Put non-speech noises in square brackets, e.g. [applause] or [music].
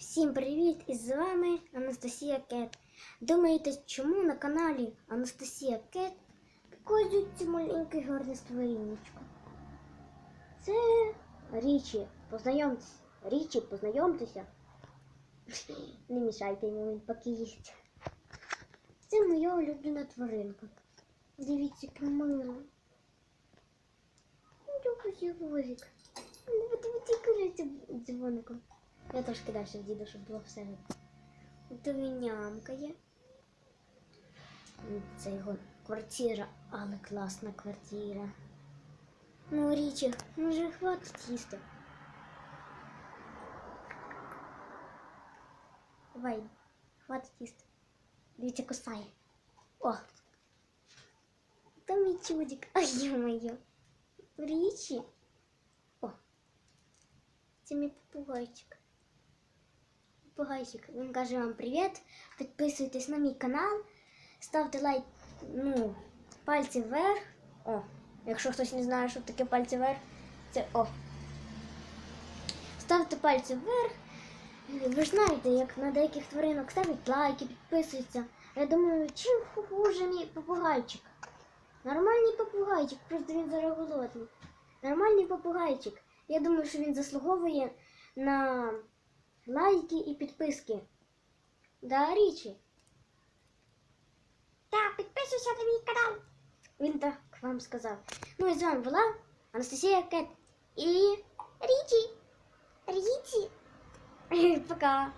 Всім привіт! І з вами Анастасія Кет. Думаєте, чому на каналі Анастасія Кет показують це маленьке гарне створіннячко? Це Річі. Познайомтеся. Річі, познайомтеся. Не мішайте йому, поки їсть. Це моя улюблена тваринка. Дивіться, мила. Дякую, Вовик. Дивіться, дзвоником. Я трошки далі відійду, щоб було все видно. Нямкає. Це його квартира, але класна квартира. Ну, Річі, вже хватить їсти. Давай, хватить їсти. Дивіться, кусає. О! Там мій чудик. Ай, ё-моё. Річі. О! Це мій попугайчик. Попугайчик. Він каже вам привіт. Підписуйтесь на мій канал. Ставте лайк, ну, пальці вверх. О, якщо хтось не знає, що таке пальці вверх, це о. Ставте пальці вверх. Ви ж знаєте, як на деяких тваринок ставлять лайки, підписуються. Я думаю, чим хуже мій попугайчик? Нормальний попугайчик, просто він зараз голодний. Нормальний попугайчик. Я думаю, що він заслуговує на лайки і підписки. Да, Річі? Так, підписуйся на мій канал. Він так вам сказав. Ну і з вами була Анастасія Кет і Річі. Річі. [laughs] Пока.